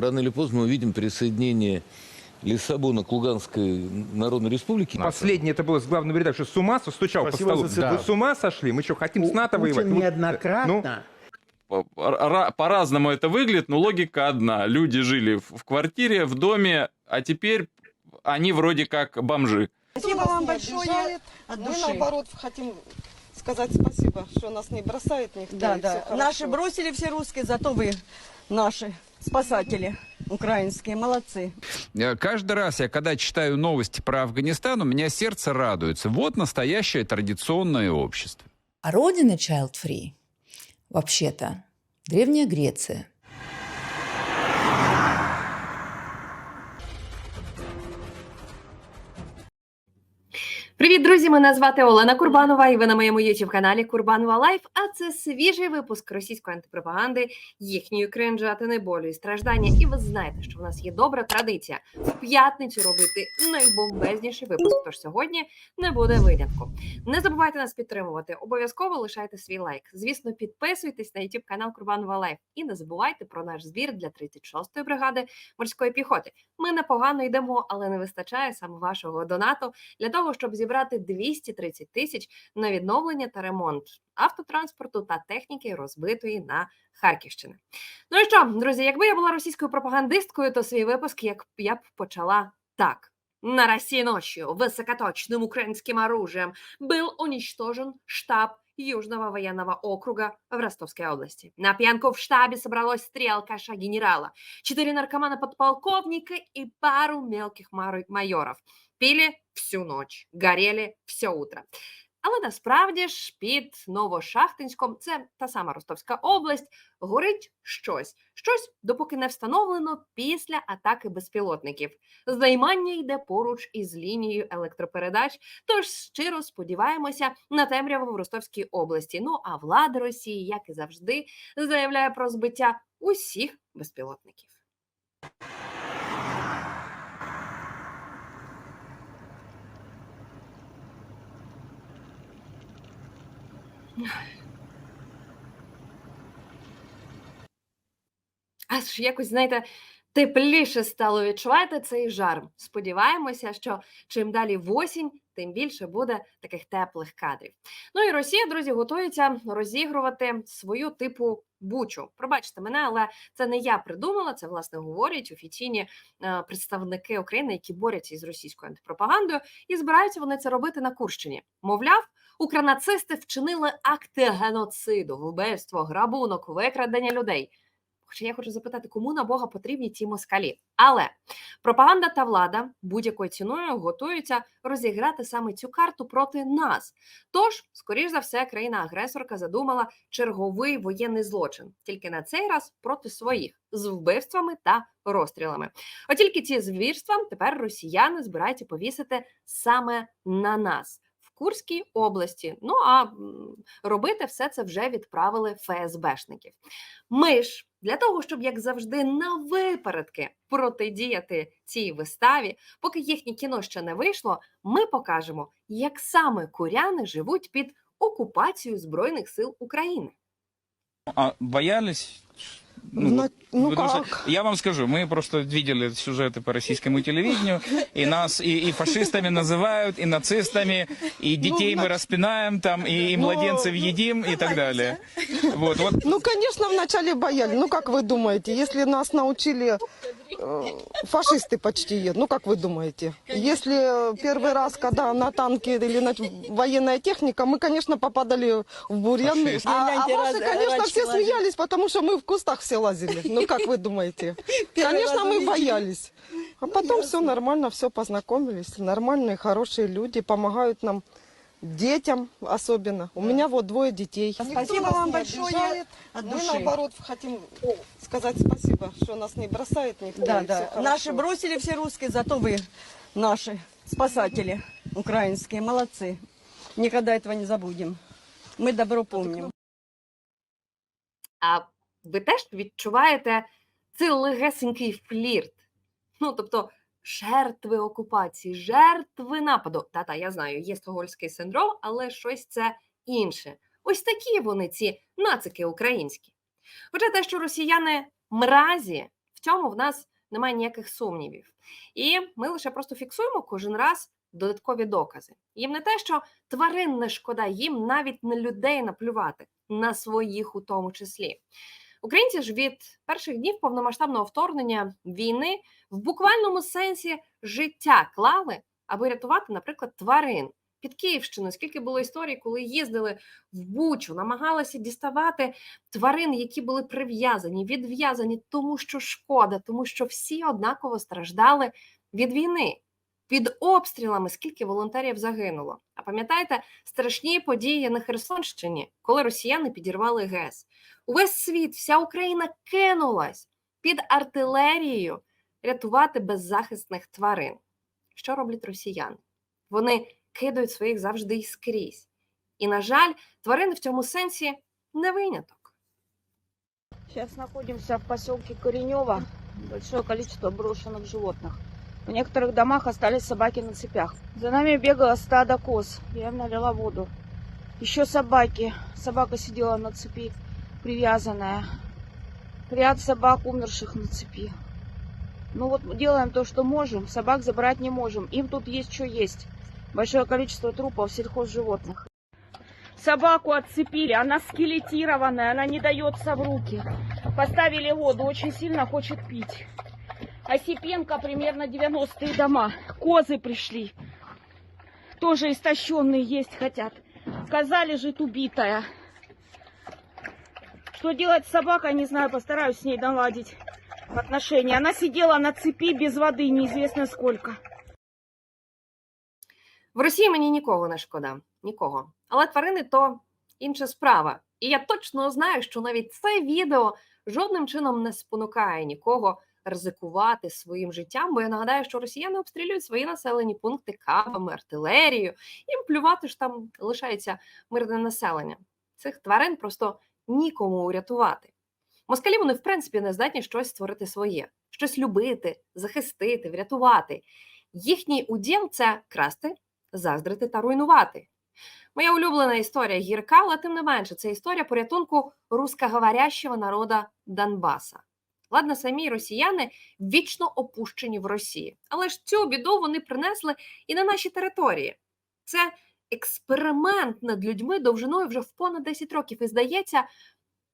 рано или поздно мы увидим присоединение Лиссабона к Луганской Народной Республике. Последнее это было с главным редактором, что с ума стучал Спасибо по столу. за цитату. Вы с ума сошли? Мы что, хотим с НАТО воевать? Э, неоднократно ну, По- ра- По-разному это выглядит, но логика одна. Люди жили в квартире, в доме, а теперь они вроде как бомжи. Спасибо вам большое от Мы души. наоборот хотим сказать спасибо, что нас не бросает никто. Да, да. Наши бросили все русские, зато вы наши спасатели украинские. Молодцы. Э, Каждый раз я, когда читаю новости про Афганистан, у меня сердце радуется. Вот настоящее традиционное общество. А родина Child Free вообще-то Древняя Греция. Привіт, друзі! Мене звати Олена Курбанова, і ви на моєму youtube каналі Курбанова Лайф. А це свіжий випуск російської антипропаганди, їхньої кринжатини, болю і страждання. І ви знаєте, що в нас є добра традиція в п'ятницю робити найбомбезніший випуск. Тож сьогодні не буде винятку. Не забувайте нас підтримувати. Обов'язково лишайте свій лайк. Звісно, підписуйтесь на youtube канал Курбанова Лайф. І не забувайте про наш збір для 36-ї бригади морської піхоти. Ми непогано йдемо, але не вистачає саме вашого донату для того, щоб зібрати 230 тисяч на відновлення та ремонт автотранспорту та техніки, розбитої на Харківщини. Ну і що, друзі, якби я була російською пропагандисткою, то свій випуск як я б почала так. На России ночью высокоточным украинским оружием был уничтожен штаб Южного военного округа в Ростовской области. На пьянку в штабе собралось три алкаша генерала, четыре наркомана подполковника и пару мелких мар- майоров. Пили всю ночь, горели все утро. Але насправді ж під Новошахтинськом, це та сама Ростовська область, горить щось. Щось, допоки не встановлено після атаки безпілотників. Займання йде поруч із лінією електропередач, тож щиро сподіваємося на темряву в Ростовській області. Ну а влада Росії, як і завжди, заявляє про збиття усіх безпілотників. Аж якось, знаєте, тепліше стало відчувати цей жар. Сподіваємося, що чим далі в осінь, тим більше буде таких теплих кадрів. Ну і Росія, друзі, готується розігрувати свою типу бучу. Пробачте мене, але це не я придумала. Це власне говорять офіційні е, представники України, які борються із російською антипропагандою, і збираються вони це робити на Курщині. Мовляв, укранацисти вчинили акти геноциду, вбивство, грабунок, викрадення людей. Хоча я хочу запитати, кому на Бога потрібні ці москалі? Але пропаганда та влада будь-якою ціною готуються розіграти саме цю карту проти нас. Тож, скоріш за все, країна-агресорка задумала черговий воєнний злочин, тільки на цей раз проти своїх з вбивствами та розстрілами. От тільки ці звірства тепер росіяни збираються повісити саме на нас. Курській області. Ну а робити все це вже відправили ФСБшників. Ми ж для того, щоб як завжди на випередки протидіяти цій виставі, поки їхнє кіно ще не вийшло, ми покажемо, як саме куряни живуть під окупацією збройних сил України. А боялись? Ну, На- ну потому что как? я вам скажу, мы просто видели сюжеты по российскому телевидению, и нас и, и фашистами называют, и нацистами, и детей мы распинаем там, и, и Ну, младенцев едим, и так далее. Вот, вот Ну, конечно, вначале боялись. Ну, как вы думаете, если нас научили э, фашисты почти едут, ну, как вы думаете? Если первый раз, когда на танке или на военная техника, мы, конечно, попадали в бурьяны. Фашисты. А, а Гляньте, ваши, раз- конечно, рачки все лазили. смеялись, потому что мы в кустах все лазили. Ну, как вы думаете? Конечно, мы боялись. А потом все нормально, все познакомились. Нормальные, хорошие люди, помогают нам, детям особенно. У меня вот двое детей. Спасибо нас вам не большое обижает. от Мы души. наоборот хотим сказать спасибо, что нас не бросает никто. Да, и да. всё хорошо. Наши бросили все русские, зато вы наши спасатели украинские. Молодцы. Никогда этого не забудем. Мы добро помним. А ви теж відчуваєте цей легесенький флірт? Ну, тобто, жертви окупації, жертви нападу. Та-та, я знаю, є стокгольмський синдром, але щось це інше. Ось такі вони, ці нацики українські. Хоча те, що росіяни мразі, в цьому в нас немає ніяких сумнівів. І ми лише просто фіксуємо кожен раз додаткові докази. Їм не те, що тварин не шкода, їм навіть на людей наплювати, на своїх у тому числі. Українці ж від перших днів повномасштабного вторгнення війни в буквальному сенсі життя клали, аби рятувати, наприклад, тварин. Під Київщиною, скільки було історій, коли їздили в Бучу, намагалися діставати тварин, які були прив'язані, відв'язані, тому що шкода, тому що всі однаково страждали від війни. Під обстрілами скільки волонтерів загинуло. А пам'ятаєте страшні події на Херсонщині, коли росіяни підірвали ГЕС? Увесь світ, вся Україна кинулась під артилерією рятувати беззахисних тварин. Що роблять росіяни? Вони кидають своїх завжди і скрізь. І, на жаль, тварини в цьому сенсі не виняток. Сейчас находимся в поселке Коренево. Большое количество брошенных животных. В некоторых домах остались собаки на цепях. За нами бегало стадо коз. Я им налила воду. Еще собаки. Собака сидела на цепи, привязанная. Ряд собак, умерших на цепи. Ну вот делаем то, что можем. Собак забрать не можем. Им тут есть что есть. Большое количество трупов сельхозживотных. Собаку отцепили, она скелетированная, она не дается в руки. Поставили воду, очень сильно хочет пить. Осипенко примерно 90-е дома. Козы пришли. Тоже истощенные есть хотят. Коза лежит убитая. Что делать с собакой, не знаю, постараюсь с ней наладить отношения. Она сидела на цепи без воды, неизвестно сколько. В Росії мені нікого не шкода, нікого. Але тварини то інша справа. І я точно знаю, що навіть це відео жодним чином не спонукає нікого ризикувати своїм життям. Бо я нагадаю, що росіяни обстрілюють свої населені пункти кавами, артилерією. Їм плювати ж там лишається мирне населення. Цих тварин просто нікому урятувати. Москалі вони в принципі не здатні щось створити своє, щось любити, захистити, врятувати. Їхній уділ це красти, заздрити та руйнувати. Моя улюблена історія гірка, але тим не менше, це історія порятунку русскоговорящого народа Донбаса. Ладно, самі росіяни вічно опущені в Росії, але ж цю біду вони принесли і на наші території. Це експеримент над людьми довжиною вже в понад 10 років. І здається,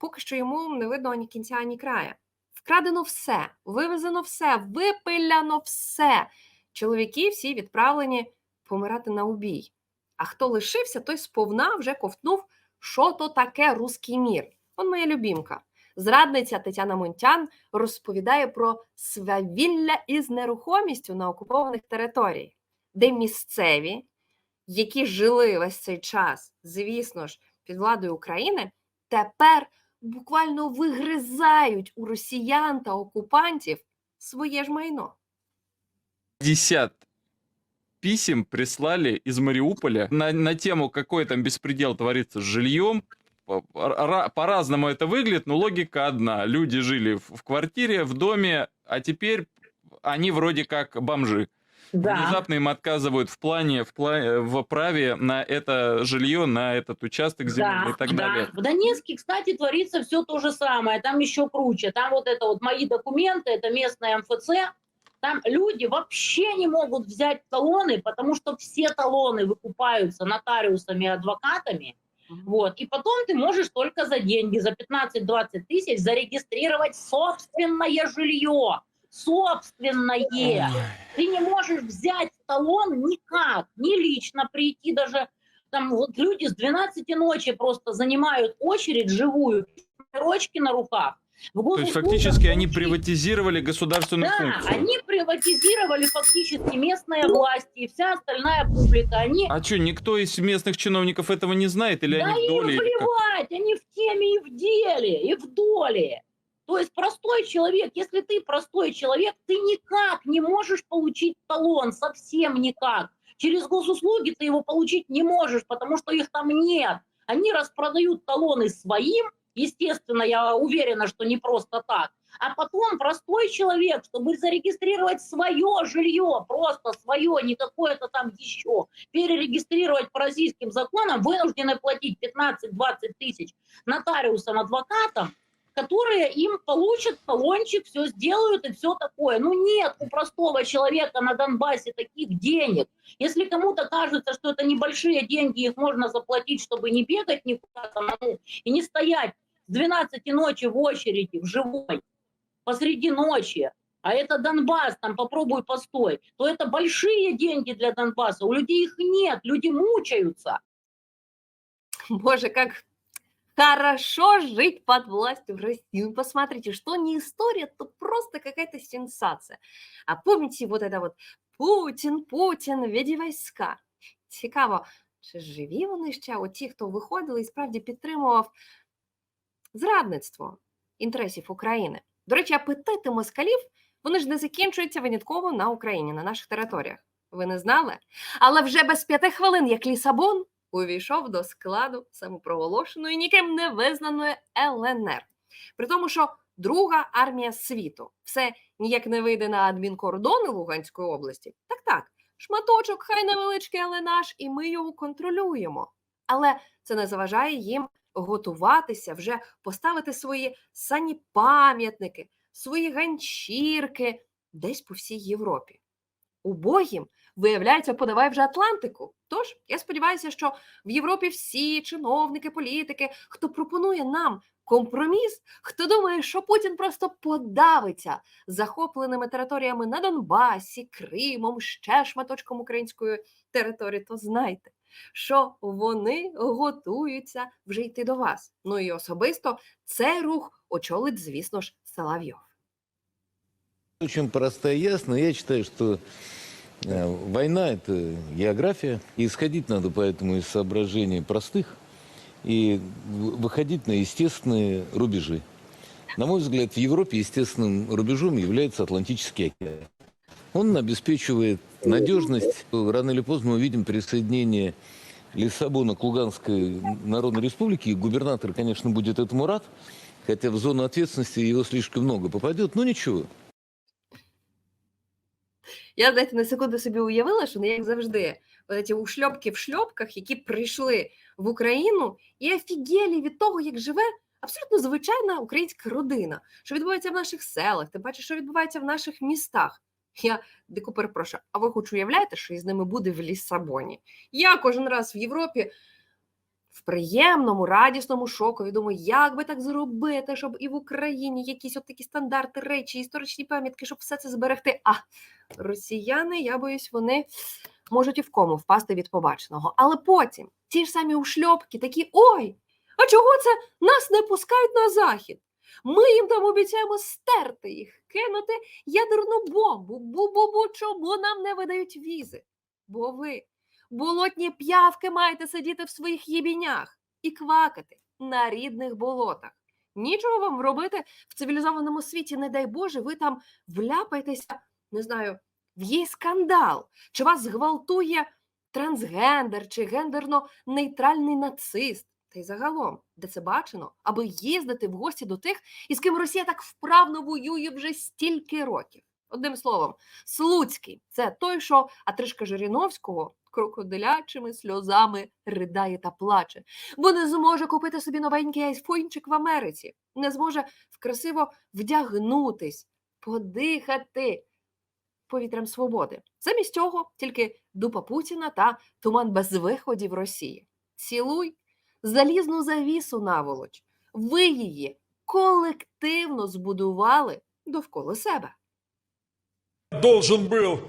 поки що йому не видно ані кінця, ані края. Вкрадено все, вивезено все, випиляно все. Чоловіки всі відправлені помирати на убій. А хто лишився, той сповна вже ковтнув, що то таке руський мір. Он моя любімка. Зрадниця Тетяна Монтян розповідає про свавілля із нерухомістю на окупованих територіях, де місцеві, які жили весь цей час, звісно ж, під владою України, тепер буквально вигризають у росіян та окупантів своє ж майно. 50 писем прислали из Мариуполя на, на тему, какой там беспредел творится с жильем. По- ра- По-разному это выглядит, но логика одна. Люди жили в в квартире, в доме, а теперь они вроде как бомжи. Внезапно им отказывают в плане, в, плане, в праве на это жилье, на этот участок земли и так далее. В Донецке, кстати, творится все то же самое. Там еще круче. Там вот это вот мои документы, это местное МФЦ. Там люди вообще не могут взять талоны, потому что все талоны выкупаются нотариусами и адвокатами. Вот. И потом ты можешь только за деньги, за 15-20 тысяч зарегистрировать собственное жилье. Собственное. Ты не можешь взять талон никак, не лично прийти даже. Там вот люди с 12 ночи просто занимают очередь живую, рочки на руках. В То есть фактически они приватизировали государственную Да, функцию. они приватизировали фактически местные власти и вся остальная публика. Они А что, никто из местных чиновников этого не знает? Или да они им доле? или плевать, они в теме и в деле, и в доле. То есть простой человек, если ты простой человек, ты никак не можешь получить талон, совсем никак. Через госуслуги ты его получить не можешь, потому что их там нет. Они распродают талоны своим, естественно, я уверена, что не просто так. А потом простой человек, чтобы зарегистрировать свое жилье, просто свое, не какое-то там еще, перерегистрировать по российским законам, вынуждены платить 15-20 тысяч нотариусам, адвокатам, которые им получат талончик, все сделают и все такое. Ну нет у простого человека на Донбассе таких денег. Если кому-то кажется, что это небольшие деньги, их можно заплатить, чтобы не бегать никуда самому и не стоять с 12 ночи в очереди, в живой, посреди ночи, а это Донбасс, там попробуй постой, то это большие деньги для Донбасса. У людей их нет, люди мучаются. Боже, как хорошо жить под властью России. Ну, посмотрите, что не история, то просто какая-то сенсация. А помните вот это вот Путін, Путін, веді війська. Цікаво, чи живі вони ще, от ті, хто виходили і справді підтримував зрадництво інтересів України. До речі, апетити москалів, вони ж не закінчуються винятково на Україні, на наших територіях. Ви не знали? Але вже без п'яти хвилин, як Лісабон, увійшов до складу самопроголошеної ніким не визнаної ЛНР. При тому, що друга армія світу все ніяк не вийде на адмінкордони Луганської області. Так, так, шматочок, хай невеличкий, але наш, і ми його контролюємо. Але це не заважає їм готуватися, вже поставити свої сані пам'ятники, свої ганчірки десь по всій Європі. Убогім виявляється, подавай вже Атлантику. Тож я сподіваюся, що в Європі всі чиновники, політики, хто пропонує нам компроміс, хто думає, що Путін просто подавиться захопленими територіями на Донбасі, Кримом, ще шматочком української території, то знайте, що вони готуються вже йти до вас. Ну і особисто цей рух очолить, звісно ж, Соловйов. Очень просто и ясно. Я считаю, что война – это география. Исходить надо поэтому из соображений простых и выходить на естественные рубежи. На мой взгляд, в Европе естественным рубежом является Атлантический океан. Он обеспечивает надежность. Рано или поздно мы увидим присоединение Лиссабона к Луганской Народной Республике. И губернатор, конечно, будет этому рад, хотя в зону ответственности его слишком много попадет. Но ничего. Я, знаєте, на секунду собі уявила, що не як завжди, ці ушльопки в шльопках, які прийшли в Україну і офігелі від того, як живе абсолютно звичайна українська родина, що відбувається в наших селах, тим паче, що відбувається в наших містах. Я дико перепрошую, а ви хоч уявляєте, що із ними буде в Ліссабоні? Я кожен раз в Європі в приємному, радісному шокові думаю, як би так зробити, щоб і в Україні якісь от такі стандарти, речі, історичні пам'ятки, щоб все це зберегти. А росіяни, я боюсь, вони можуть і в кому впасти від побаченого. Але потім ті ж самі ушльопки такі: ой, а чого це нас не пускають на захід? Ми їм там обіцяємо стерти їх, кинути ядерну бомбу. Бу-бу-бу, чому нам не видають візи? Бо ви, болотні п'явки, маєте сидіти в своїх єбінях і квакати на рідних болотах. Нічого вам робити в цивілізованому світі, не дай Боже, ви там вляпаєтеся, не знаю, в її скандал, чи вас зґвалтує трансгендер чи гендерно-нейтральний нацист. Та й загалом, де це бачено, аби їздити в гості до тих, із ким Росія так вправно воює вже стільки років. Одним словом, Слуцький це той, що Атришка Жириновського крокодилячими сльозами ридає та плаче, бо не зможе купити собі новенький айфончик в Америці, не зможе красиво вдягнутись, подихати повітрям свободи. Замість цього тільки дупа Путіна та туман без виходів Росії. Цілуй залізну завісу наволоч. Ви її колективно збудували довкола себе. должен был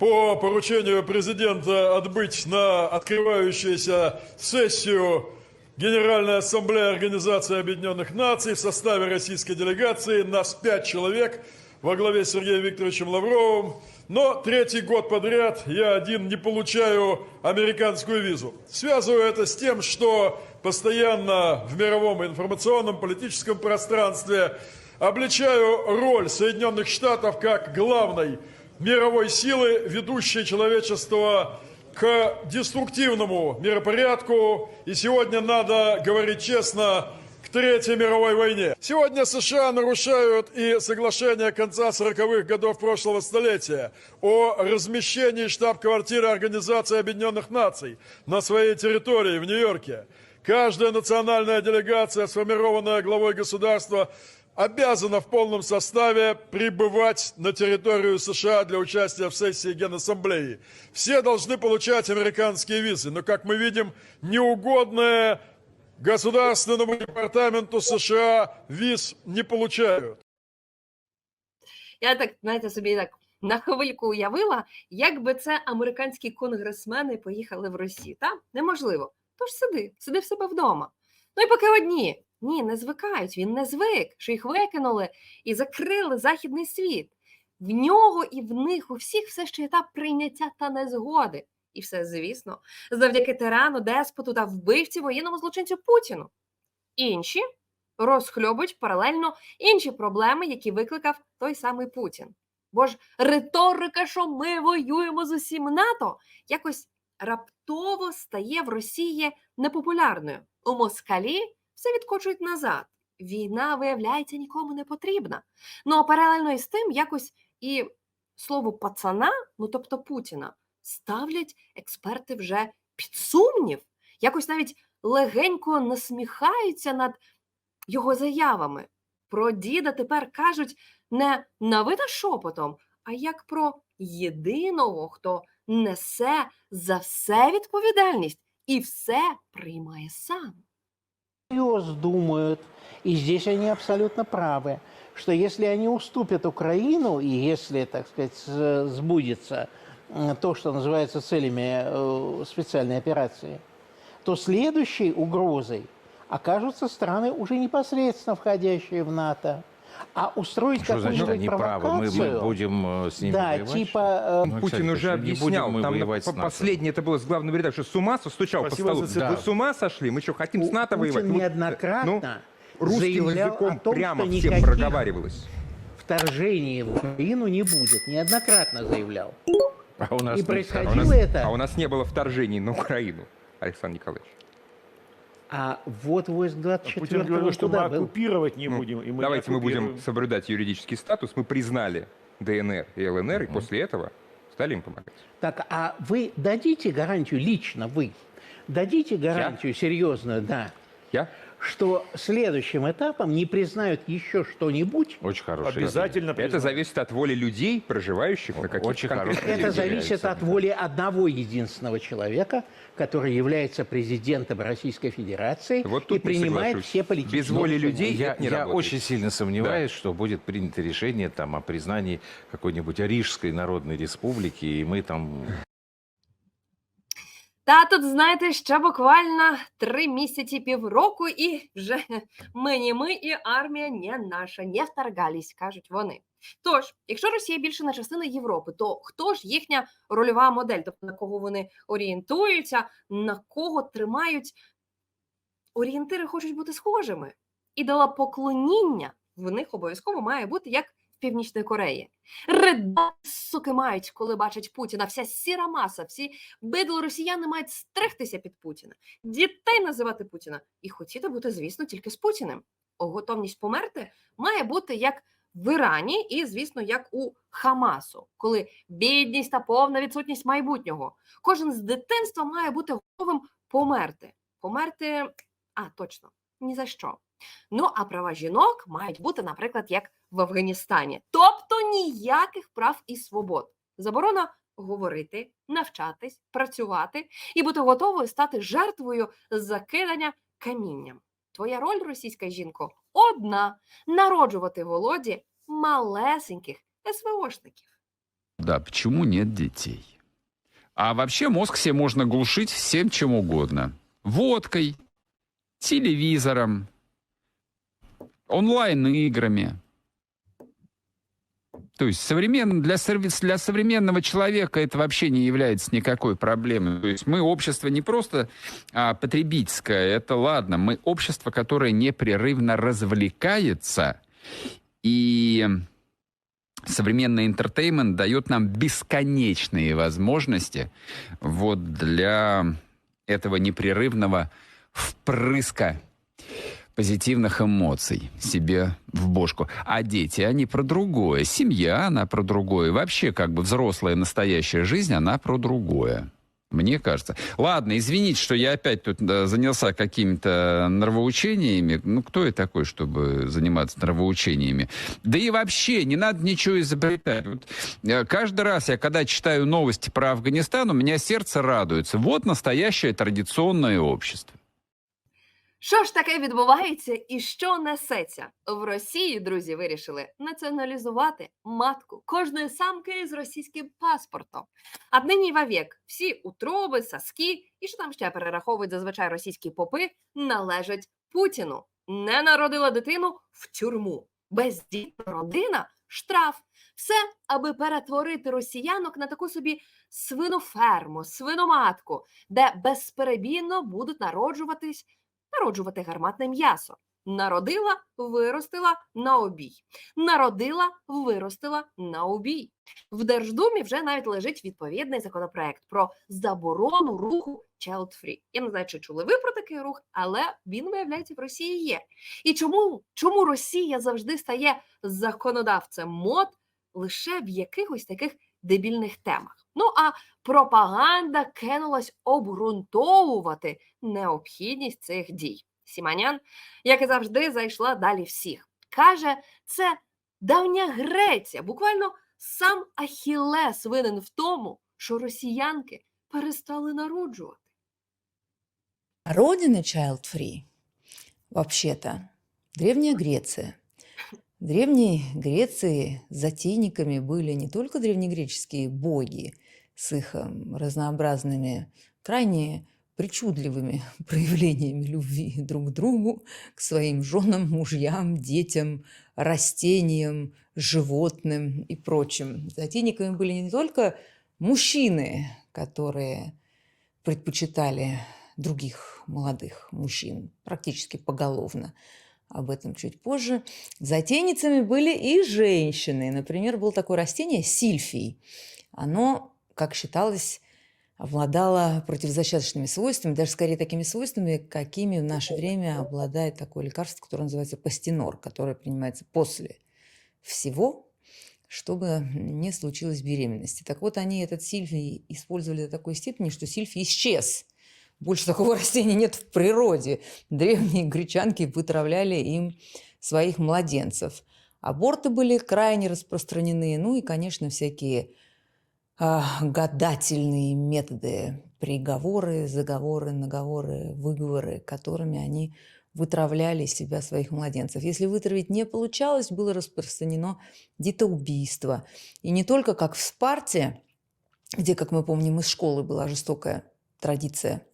по поручению президента отбыть на открывающуюся сессию Генеральной Ассамблеи Организации Объединенных Наций в составе российской делегации. Нас пять человек во главе с Сергеем Викторовичем Лавровым. Но третий год подряд я один не получаю американскую визу. Связываю это с тем, что постоянно в мировом информационном политическом пространстве обличаю роль Соединенных Штатов как главной мировой силы, ведущей человечество к деструктивному миропорядку. И сегодня надо говорить честно, к Третьей мировой войне. Сегодня США нарушают и соглашение конца 40-х годов прошлого столетия о размещении штаб-квартиры Организации Объединенных Наций на своей территории в Нью-Йорке. Каждая национальная делегация, сформированная главой государства, обязана в полном составе прибывать на территорию США для участия в сессии Генассамблеи. Все должны получать американские визы, но, как мы видим, неугодные Государственному департаменту США виз не получают. Я так, знаєте, собі так на хвильку уявила, як би це американські конгресмени поїхали в Росію. Та неможливо. Тож сиди, сиди в себе вдома. Ну і поки одні. Ні, не звикають. Він не звик, що їх викинули і закрили західний світ. В нього і в них у всіх все ще етап прийняття та незгоди. І все, звісно, завдяки тирану, деспоту та вбивці воєнному злочинцю Путіну. Інші розхльобують паралельно інші проблеми, які викликав той самий Путін. Бо ж риторика, що ми воюємо з усім НАТО, якось раптово стає в Росії непопулярною. У Москалі все відкочують назад. Війна, виявляється, нікому не потрібна. Ну а паралельно із тим, якось і слово пацана, ну тобто Путіна, ставлять експерти вже під сумнів, якось навіть легенько насміхаються над його заявами. Про діда тепер кажуть не навита шепотом, а як про єдиного, хто несе за все відповідальність і все приймає сам всерьез думают, и здесь они абсолютно правы, что если они уступят Украину, и если, так сказать, с- сбудется м, то, что называется целями э, специальной операции, то следующей угрозой окажутся страны, уже непосредственно входящие в НАТО. А устроить какую-нибудь правы? Мы, мы провокацию... будем э, с ними да, воевать? типа... э, Ну, Путин Александр уже объяснял, там на- воевать с по- последнее это было с главным редактором, что с ума стучал Спасибо по столу. за. Вы с ума сошли? Мы что, хотим с НАТО Путин воевать? Ну, неоднократно ну, русским заявлял языком о том, прямо что всем никаких проговаривалось. вторжения в Украину не будет. Неоднократно заявлял. А у нас И происходило А у, нас, это. а у нас не было вторжений на Украину, Александр Николаевич. А вот войск 24 Путин говорил, что мы куда был? оккупировать не Ну, будем. И мы не Давайте мы будем соблюдать юридический статус. Мы признали ДНР и ЛНР, и после этого стали им помогать. Так, а вы дадите гарантию, лично вы, дадите гарантию серьезную, да, Я? что следующим этапом не признают еще что-нибудь? Очень хороший. Обязательно Это признаю. зависит от воли людей, проживающих на каких-то Очень конкретных хороший Это территориях. зависит от воли одного единственного человека, который является президентом Российской Федерации Вот и тут не принимает соглашусь. все политические Без воли решения. людей Я, это не я работает. очень сильно сомневаюсь, что будет принято решение там, о признании какой-нибудь Рижской Народной Республики, и мы там та тут, знаєте, ще буквально три місяці, півроку, і вже ми не ми, і армія не наша, не вторгались, кажуть вони. Тож, якщо Росія більше на частина Європи, то хто ж їхня рольова модель? Тобто на кого вони орієнтуються, на кого тримають орієнтири хочуть бути схожими. Ідола поклоніння в них обов'язково має бути як Північної Кореї. Ридати, суки, мають, коли бачать Путіна. Вся сіра маса, всі бидло росіяни мають стригтися під Путіна, дітей називати Путіна і хотіти бути, звісно, тільки з Путіним. О, готовність померти має бути як в Ірані, і, звісно, як у Хамасу, коли бідність та повна відсутність майбутнього. Кожен з дитинства має бути готовим померти. Померти, а точно, ні за що. Ну а права жінок мають бути, наприклад, як в Афганістані, тобто ніяких прав і свобод. Заборона говорити, навчатись, працювати і бути готовою стати жертвою закидання камінням. Твоя роль, російська жінко, одна народжувати голоді малесеньких СВОшників. Да, почему нет детей? А вообще мозг себе можно глушить всем чем угодно. Водкой, телевизором, онлайн-играми. То есть современ... для, совре- для современного человека это вообще не является никакой проблемой. То есть мы общество не просто а, потребительское, это ладно, мы общество, которое непрерывно развлекается, и современный интертеймент дает нам бесконечные возможности вот для этого непрерывного впрыска позитивных эмоций себе в бошку. А дети, они про другое. Семья, она про другое. Вообще, как бы взрослая настоящая жизнь, она про другое. Мне кажется. Ладно, извините, что я опять тут занялся какими-то нравоучениями. Ну, кто я такой, чтобы заниматься нравоучениями? Да и вообще, не надо ничего изобретать. Вот, э, каждый раз я, когда читаю новости про Афганистан, у меня сердце радуется. Вот настоящее традиционное общество. Що ж таке відбувається і що несеться? В Росії друзі вирішили націоналізувати матку кожної самки з російським паспортом. А нині вовек всі утроби, соски і що там ще перераховують зазвичай російські попи, належать Путіну. Не народила дитину в тюрму. Бездітна родина штраф. Все, аби перетворити росіянок на таку собі свиноферму, свиноматку, де безперебійно будуть народжуватись народжувати гарматне м'ясо. Народила, виростила на обій. Народила, виростила на обій. В Держдумі вже навіть лежить відповідний законопроект про заборону руху Child Free. Я не знаю, чи чули ви про такий рух, але він, виявляється, в Росії є. І чому, чому Росія завжди стає законодавцем мод лише в якихось таких дебільних темах? Ну а пропаганда кинулась обґрунтовувати необхідність цих дій. Сіманян, як і завжди, зайшла далі всіх. Каже, це давня Греція, буквально сам Ахілес винен в тому, що росіянки перестали народжувати. Родина Child Free вообще-то Древняя Греция. Древней Греции затейниками были не только древнегреческие боги с их эм, разнообразными, крайне причудливыми проявлениями любви друг к другу, к своим женам, мужьям, детям, растениям, животным и прочим. Затейниками были не только мужчины, которые предпочитали других молодых мужчин, практически поголовно. Об этом чуть позже. Затейницами были и женщины. Например, было такое растение сильфий. Оно, как считалось, обладало противозачаточными свойствами, даже скорее такими свойствами, какими в наше время обладает такое лекарство, которое называется пастинор, которое принимается после всего, чтобы не случилось беременности. Так вот, они этот сильфий использовали до такой степени, что сильфий исчез. Больше такого растения нет в природе. Древние гречанки вытравляли им своих младенцев. Аборты были крайне распространены. Ну и, конечно, всякие а, гадательные методы, приговоры, заговоры, наговоры, выговоры, которыми они вытравляли из себя своих младенцев. Если вытравить не получалось, было распространено детоубийство. И не только как в Спарте, где, как мы помним, из школы была жестокая традиция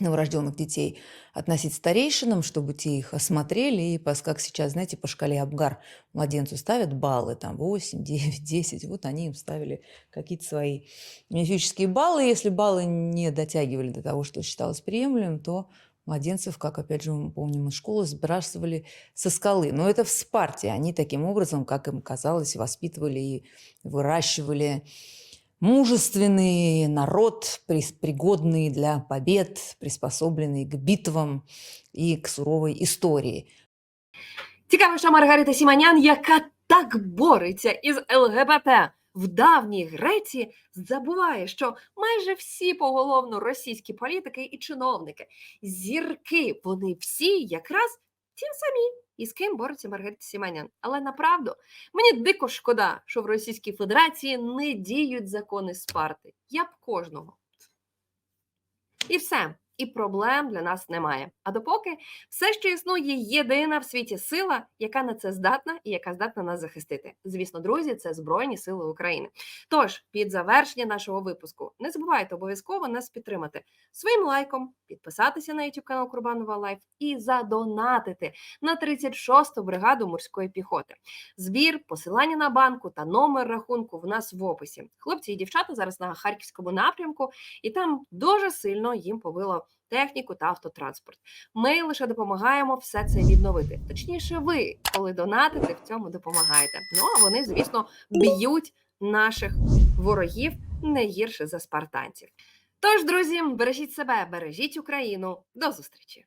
новорожденных детей относить старейшинам, чтобы те их осмотрели, и как сейчас, знаете, по шкале Абгар младенцу ставят баллы, там 8, 9, 10, вот они им ставили какие-то свои мифические баллы. Если баллы не дотягивали до того, что считалось приемлемым, то младенцев, как, опять же, мы помним из школы, сбрасывали со скалы. Но это в Спарте. Они таким образом, как им казалось, воспитывали и выращивали мужественный народ, прис- пригодный для побед, приспособленный к битвам и к суровой истории. Цікаво, що Маргарита Сіманян, яка так бореться із ЛГБТ в давній Греції, забуває, що майже всі поголовно російські політики і чиновники, зірки, вони всі якраз ті самі, і з ким бореться Маргарита Сіманян. Але направду мені дико шкода, що в Російській Федерації не діють закони Спарти. Я б кожного. І все. І проблем для нас немає. А допоки все ще існує єдина в світі сила, яка на це здатна і яка здатна нас захистити. Звісно, друзі, це Збройні Сили України. Тож, під завершення нашого випуску не забувайте обов'язково нас підтримати своїм лайком, підписатися на YouTube канал Курбанова Лайф і задонатити на 36-ту бригаду морської піхоти. Збір, посилання на банку та номер рахунку в нас в описі. Хлопці і дівчата зараз на харківському напрямку, і там дуже сильно їм побило техніку та автотранспорт. Ми лише допомагаємо все це відновити. Точніше, ви, коли донатите, в цьому допомагаєте. Ну а вони, звісно, б'ють наших ворогів не гірше за спартанців. Тож, друзі, бережіть себе, бережіть Україну. До зустрічі!